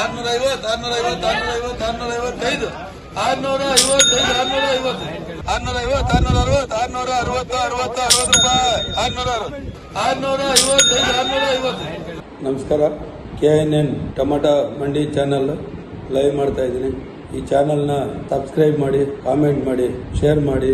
ಆರ್ನೂರ ಐವತ್ತು ಆರ್ನೂರ ಐವತ್ತು ಆರ್ನೂರ ಐವತ್ತು ಆರ್ನೂರ ಐವತ್ತೈದು ಆರ್ನೂರ ಐವತ್ತೈದು ಆರ್ನೂರ ಐವತ್ತು ಆರ್ನೂರ ಐವತ್ತು ಆರ್ನೂರ ಅರವತ್ತು ಆರ್ನೂರ ಅರವತ್ತು ಅರವತ್ತು ಅರವತ್ತು ರೂಪಾಯಿ. ಆರ್ನೂರ ಆರ್ನೂರ ಐವತ್ತೈದು ಆರ್ನೂರ ಐವತ್ತು ನಮಸ್ಕಾರ. K N N tomato mandi channel live ಮಾಡ್ತಾ ಇದ್ದೀನಿ. ಈ ಚಾನಲ್ನ ಸಬ್ಸ್ಕ್ರೈಬ್ ಮಾಡಿ, ಕಾಮೆಂಟ್ ಮಾಡಿ, ಶೇರ್ ಮಾಡಿ.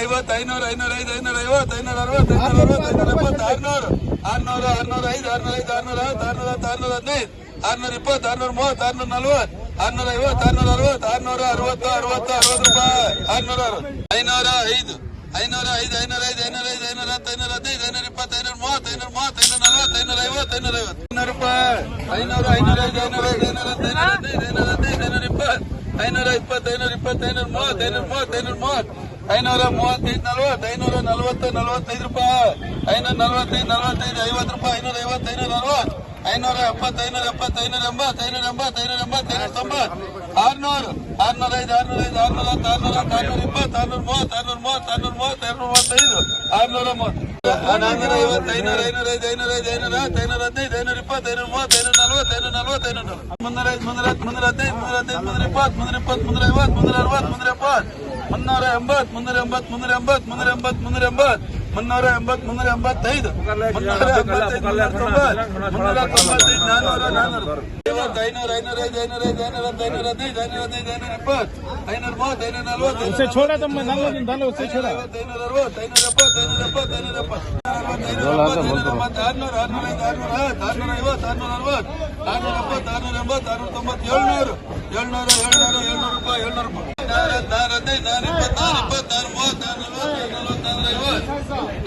ಐವತ್ತು ಐನೂರ ಐನೂರ ಐದು ಐನೂರ ಐವತ್ತು ಐನೂರ ಅರವತ್ತು ಐನೂರ ಅರವತ್ತು ಐನೂರ ಎಪ್ಪತ್ತು ಆರ್ನೂರು ಆರ್ನೂರ ಆರ್ನೂರ ಐದು ಆರ್ನೂರ ಐದು ಆರ್ನೂರ ಹತ್ತು ಆರ್ನೂರ ಹತ್ತು ಆರ್ನೂರ ಹದಿನೈದು ಆರ್ನೂರ ಇಪ್ಪತ್ತು ಆರ್ನೂರ ಮೂವತ್ತು ಆರ್ನೂರ ನಲ್ವತ್ತು ಆರ್ನೂರ ಐವತ್ತು ಆರ್ನೂರ ಅರವತ್ತು ಆರ್ನೂರ ಅರವತ್ತು ಅರವತ್ತು ಅರವತ್ತು ರೂಪಾಯಿ ಆರ್ನೂರ ಅರವತ್ತು. ಐನೂರ ಐದು ಐನೂರ ಐದು ಐನೂರ ಐದು ಐನೂರ ಐದು ಐನೂರ ಹತ್ತು ಐನೂರ ಹದಿನೈದು ಐನೂರ ಇಪ್ಪತ್ತು ಐನೂರ ಮೂವತ್ತು ಐನೂರ ಮೂವತ್ತು ಐನೂರ ನಲ್ವತ್ತು ಐನೂರ ಐವತ್ತು ಐನೂರ ಐವತ್ತು. ಐನೂರು ರೂಪಾಯಿ ಐನೂರ ಐನೂರ ಐದು ಐನೂರ ಐದು ಐನೂರ ಹತ್ತು ಐನೂರ ಹದಿನೈದು ಐನೂರ ಹದಿನೈದು ಐನೂರ ಇಪ್ಪತ್ತು ಐನೂರ ಇಪ್ಪತ್ತು ಐನೂರ ಇಪ್ಪತ್ತು ಐನೂರ ಮೂವತ್ತು ಐನೂರ ಮೂವತ್ತು ಐನೂರ ಮೂವತ್ತು. ಐನೂರ ಮೂವತ್ತೈದು ನಲ್ವತ್ತು ಐನೂರ ನಲ್ವತ್ತು ನಲ್ವತ್ತೈದು ರೂಪಾಯಿ. ಐನೂರ ನಲ್ವತ್ತೈದು ನಲ್ವತ್ತೈದು ಐವತ್ತು ರೂಪಾಯಿ ಐನೂರ ಐವತ್ತು ಐನೂರ ಅರವತ್ತು ಐನೂರ ಎಪ್ಪತ್ತು ಐನೂರ ಎಪ್ಪತ್ತು ಐನೂರ ಎಂಬತ್ತು ಐನೂರ ಎಂಬತ್ತು ಐನೂರ ಎಂಬತ್ತು ಐನೂರ ತೊಂಬತ್ತು. ಆರ್ನೂರು ಆರ್ನೂರ ಐದು ಆರ್ನೂರ ಐದು ಆರ್ನೂರ ಹತ್ತು ಆರ್ನೂರ ಹತ್ತು ಆರ್ನೂರ ಇಪ್ಪತ್ತು ಆರ್ನೂರ ಮೂವತ್ತು ಆರ್ನೂರ ಮೂವತ್ತು ಆರ್ನೂರ ಮೂವತ್ತು ಆರ್ನೂರ ಮೂವತ್ತೈದು ಆರ್ನೂರ ಮೂವತ್ತು. ನಾನ್ನೂರ ಐವತ್ತು ಐನೂರ ಐನೂರ ಐದು ಐನೂರ ಐದು ಐನೂರ ಹತ್ತು ಐನೂರ ಹದಿನೈದು ಐನೂರ ಇಪ್ಪತ್ತು ಐನೂರ ಮೂವತ್ತು ಐನೂರ ನಲ್ವತ್ತು ಐನೂರ ನಲ್ವತ್ತು ಐನೂರ ಮುನ್ನೂರ ಐದು ಮುನ್ನೂರ ಹತ್ತು ಮುನ್ನೂರ ಹದಿನೈದು ಮುನ್ನೂರ ಹದಿನೈದು ಮುನ್ನೂರ ಇಪ್ಪತ್ತು ಮುನ್ನೂರ ಇಪ್ಪತ್ತು ಮುನ್ನೂರ ಐವತ್ತು ಮುನ್ನೂರ ಅರವತ್ತು ಮುನ್ನೂರ ಎಪ್ಪತ್ತು ಮುನ್ನೂರ ಎಂಬತ್ತು ಮುನ್ನೂರ ಎಂಬತ್ತು ಮುನ್ನೂರ ಎಂಬತ್ತು ಮುನ್ನೂರ ಎಂಬತ್ತು ಮುನ್ನೂರ ಎಂಬತ್ತು ಮುನ್ನೂರ ಎಂಬತ್ತು ಮುನ್ನೂರ ಎಂಬತ್ತೈದು ಮುನ್ನೂರ ಎಂಬತ್ತೈದು ಮುನ್ನೂರ ತೊಂಬತ್ತು ಮುನ್ನೂರ ತೊಂಬತ್ತೈದು ನಾನ್ನೂರ ನಾನ್ನೂರು छोड़ा ತಮ್ಮ ನಾನು ಚೋಡ ಐನೂರ ಅರವತ್ತು ಐನೂರ ಎಪ್ಪತ್ತು ಐನೂರ ಎಪ್ಪತ್ತು ಐನೂರ ಎಪ್ಪತ್ತು ಏಳ್ನೂರು ಏಳ್ನೂರು ಏಳ್ನೂರು ಏಳ್ನೂರು ರೂಪಾಯಿ ಏಳ್ನೂರು ರೂಪಾಯಿ ನಾನೂರ ಹದಿನೈದು ನಾನೂರ ಇಪ್ಪತ್ತು ನಾನೂರ ಇಪ್ಪತ್ತು ನಾನೂರ ಮೂವತ್ತು ನಾನೂರ ನಲ್ವತ್ತು ನಾನೂರ ಐವತ್ತು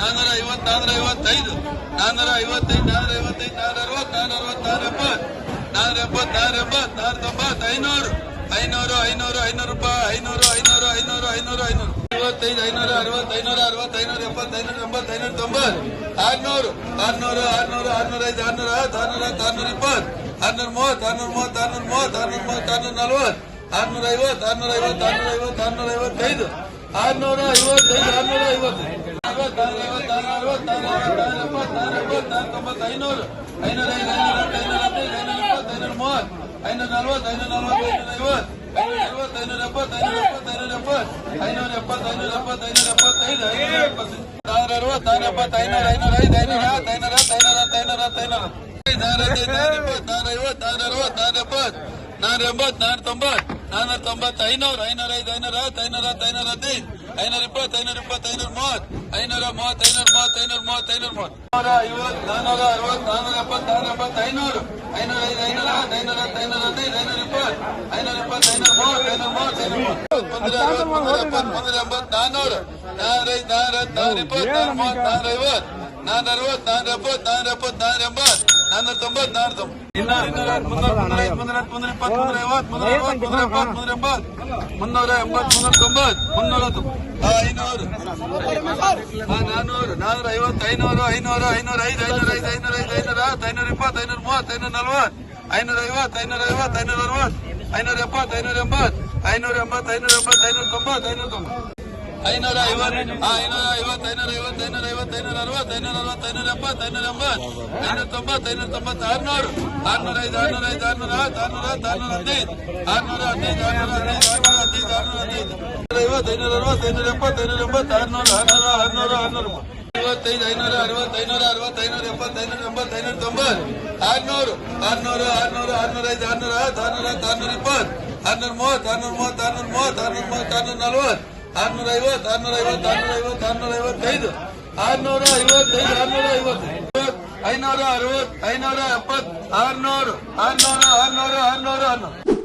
ನಾನೂರ ಐವತ್ತು ನಾನೂರ ಐವತ್ತೈದು ನಾನೂರ ಐವತ್ತೈದು ನಾನೂರ ಐವತ್ತೈದು ನಾನೂರ ಅರವತ್ತು ನಾನೂರ ಅರವತ್ತು ನಾನೂರ ಎಪ್ಪತ್ತು ನಾನೂರ ಎಪ್ಪತ್ತು ನಾನೂರ ಎಂಬತ್ತು ನಾನೂರ ತೊಂಬತ್ತು ಐನೂರು ಐನೂರು ಐನೂರು ಐನೂರು ರೂಪಾಯಿ, ಐನೂರು ಐನೂರು ಐನೂರು ಐನೂರು ಐನೂರು. ಐವತ್ತೈದು ಐನೂರ, ಅರವತ್ತು ಐನೂರ ಅರವತ್ತು, ಐನೂರ, ಎಪ್ಪತ್ತು, ಐನೂರ, ಎಂಬತ್ತು, ಐನೂರ, ತೊಂಬತ್ತು. ಆರ್ನೂರು ಆರ್ನೂರು ಆರ್ನೂರು, ಆರ್ನೂರ ಐದು, ಆರ್ನೂರ ಹತ್ತು ಆರ್ನೂರ ಹತ್ತು, ಆರ್ನೂರ ಇಪ್ಪತ್ತು. ಆರ್ನೂರ ಮೂವತ್ತು ಆರ್ನೂರ ಮೂವತ್ತು ಆರ್ನೂರ ಮೂವತ್ತು ಆರ್ನೂರ ಮೂವತ್ತು, ಆರ್ನೂರ ನಲ್ವತ್ತು. ಆರ್ನೂರ ಐವತ್ತು ಆರ್ನೂರ ಐವತ್ತು ಆರ್ನೂರ ಐವತ್ತು, ಆರ್ನೂರ ಐವತ್ತೈದು. ಆರ್ನೂರ ಐವತ್ತೈದು, ಆರ್ನೂರ ಐವತ್ತು. ಐನೂರು. ಐನೂರ ಐನೂರ ಐನೂರ ಹದಿನೈದು, ಐನೂರ ಇಪ್ಪತ್ತು ಐನೂರ ಮೂವತ್ತು ಐನೂರ ನಲ್ವತ್ತು ಐನೂರ ನಲ್ವತ್ತು ಐನೂರ ಐವತ್ತು ಐನೂರ ಐವತ್ತು ಐನೂರ ಎಪ್ಪತ್ತು ಐನೂರ ಎಪ್ಪತ್ತು ಐನೂರ ಎಪ್ಪತ್ತು ಐನೂರ ಎಪ್ಪತ್ತು ಐನೂರ ಎಪ್ಪತ್ತು ಐನೂರ ಎಪ್ಪತ್ತೈದು ಐನೂರ ಎಪ್ಪತ್ತು ನಾನೂರ ಅರವತ್ತು ನಾನೂರ ಎಪ್ಪತ್ತು ಐನೂರ ಐನೂರ ಐದು ಐನೂರ ಹತ್ತು ಐನೂರ ಹತ್ತು ಐನೂರ ಹತ್ತು ಐನೂರ ಹತ್ತು ಐನೂರ ನಾನೂರ ಹದಿನೈದು ನಾನೂರ ಇಪ್ಪತ್ತು ನಾನೂರ ಐವತ್ತು ನಾನೂರ ಅರವತ್ತು ನಾನೂರ ಎಪ್ಪತ್ತು ನಾನೂರ ಎಂಬತ್ತು ನಾನೂರ ತೊಂಬತ್ತು ನಾನೂರ ತೊಂಬತ್ತು ಐನೂರು ಐನೂರ ಐದು ಐನೂರ ಹತ್ತು ಐನೂರ ಹತ್ತು ಐನೂರ ಹದಿನೈದು ಐನೂರ ಇಪ್ಪತ್ತು ಐನೂರ ಇಪ್ಪತ್ತು ಐನೂರ ಮೂವತ್ತು ಐನೂರ ಮೂವತ್ತು ಐನೂರ ಮೂವತ್ತು ಐನೂರ ಮೂವತ್ತು ಐನೂರ ಮೂವತ್ತು ನಾನೂರ ಐವತ್ತು ನಾನೂರ ಅರವತ್ತು ನಾನೂರ ಎಪ್ಪತ್ತು ನಾನೂರ ಎಪ್ಪತ್ತು ಐನೂರು ಐನೂರ ಐದು ಐನೂರ ಹತ್ತು ಐನೂರ ಹತ್ತು ಐನೂರ ಹದಿನೈದು ಐನೂರ ಇಪ್ಪತ್ತು ಐನೂರ ಇಪ್ಪತ್ತು ಐನೂರ ಮೂವತ್ತು ಐನೂರ ಮೂವತ್ತು ಐನೂರ ಮೂವತ್ತು ಮುನ್ನೂರ ಅರವತ್ತು ಮುನ್ನೂರ ಎಪ್ಪತ್ತು ಮುನ್ನೂರ ಎಂಬತ್ತು ನಾನೂರು ನಾನೂರ ಐದು ನಾನೂರ ಹತ್ತು ನಾನೂರ ಇಪ್ಪತ್ತು ನಾನೂರ ಮೂವತ್ತು ನಾನೂರ ಐವತ್ತು ನಾನೂರ ಅರವತ್ತು ನಾನೂರ ಎಪ್ಪತ್ತು ನಾನೂರ ಎಪ್ಪತ್ತು ನಾನೂರ ಎಂಬತ್ತು ನಾನೂರ ತೊಂಬತ್ತು ನಾನೂರ ತೊಂಬತ್ತು ಇನ್ನ ಇನ್ನೂರ ಮುನ್ನೂರ ಮುನ್ನೂರ ಐದು ಮುನ್ನೂರ ಹತ್ತು ಮುನ್ನೂರ ಇಪ್ಪತ್ತು ಮುನ್ನೂರ ಐವತ್ತು ಮುನ್ನೂರ ಅರವತ್ತು ಮುನ್ನೂರ ಎಪ್ಪತ್ತು ಮುನ್ನೂರ ಎಂಬತ್ತು ಮುನ್ನೂರ ಎಂಬತ್ತು ಮುನ್ನೂರ ತೊಂಬತ್ತು ಮುನ್ನೂರ ತೊಂಬತ್ತು ಐನೂರು ಹಾ, ನಾನೂರು ನಾನೂರ ಐವತ್ತು ಐನೂರು ಐನೂರು ಐನೂರ ಐದು ಐನೂರ ಐದು ಐನೂರ ಐದು ಐನೂರ ಹತ್ತು ಐನೂರ ಇಪ್ಪತ್ತು ಐನೂರ ಮೂವತ್ತು ಐನೂರ ನಲ್ವತ್ತು ಐನೂರ ಐವತ್ತು ಐನೂರ ಐವತ್ತು ಐನೂರ ಅರವತ್ತು ಐನೂರ ಎಪ್ಪತ್ತು ಐನೂರ ಎಂಬತ್ತು ಐನೂರ ಎಂಬತ್ತು ಐನೂರ ಎಂಬತ್ತು ಐನೂರ ತೊಂಬತ್ತು ಐನೂರ ತೊಂಬತ್ತು ಐನೂರ ಐವತ್ತು ಹಾ, ಐನೂರ ಐವತ್ತು ಐನೂರ ಐವತ್ತು ಐನೂರ ಐವತ್ತು ಐನೂರ ಅರವತ್ತು ಐನೂರ ಅರವತ್ತು ಐನೂರ ಎಪ್ಪತ್ತು ಐನೂರ ಎಂಬತ್ತು ಐನೂರ ತೊಂಬತ್ತು ಐನೂರ ತೊಂಬತ್ತು ಆರ್ನೂರು ಆರ್ನೂರ ಐದು ಆರ್ನೂರ ಐದು ಆರ್ನೂರ ಹತ್ತು ಆರ್ನೂರ ಹತ್ತು ಆರ್ನೂರ ಹದಿನೈದು ಆರ್ನೂರ ಹದಿನೈದು ಆರ್ನೂರ ಹದಿನೈದು ಆರ್ನೂರ ಹದಿನೈದು ಆರ್ನೂರ ಹದಿನೈದು ಐವತ್ತು ಐನೂರ ಅರವತ್ತು ಐನೂರ ಎಪ್ಪತ್ತು ಐನೂರ ಎಂಬತ್ತು ಆರ್ನೂರ ಆರ್ನೂರ ಆರ್ನೂರ ಆರ್ನೂರು ಐವತ್ತೈದು ಐನೂರ ಅರವತ್ತು ಐನೂರ ಅರವತ್ತು ಐನೂರ ಎಪ್ಪತ್ತು ಐನೂರ ಎಂಬತ್ತು ಐನೂರ ತೊಂಬತ್ತು ಆರ್ನೂರು ಆರ್ನೂರು ಆರ್ನೂರು ಆರ್ನೂರ ಐದು ಆರ್ನೂರ ಹತ್ತು ಆರ್ನೂರ ಹತ್ತು ಆರ್ನೂರ ಇಪ್ಪತ್ತು ಆರ್ನೂರ ಮೂವತ್ತು ಆರ್ನೂರ ಮೂವತ್ತು ಆರ್ನೂರ ಮೂವತ್ತು ಆರ್ನೂರ ಮೂವತ್ತು ಆರ್ನೂರ ನಲ್ವತ್ತು ಆರ್ನೂರ ಐವತ್ತು ಆರ್ನೂರ ಐವತ್ತು ಆರ್ನೂರ ಐವತ್ತು ಆರ್ನೂರ ಐವತ್ತೈದು ಆರ್ನೂರ ಐವತ್ತೈದು ಆರ್ನೂರ ಐವತ್ತು ಐನೂರ ಅರವತ್ತು ಐನೂರ ಎಪ್ಪತ್ತು ಆರ್ನೂರು ಆರ್ನೂರು ಆರ್ನೂರು ಆರ್ನೂರು ಆರ್ನೂರು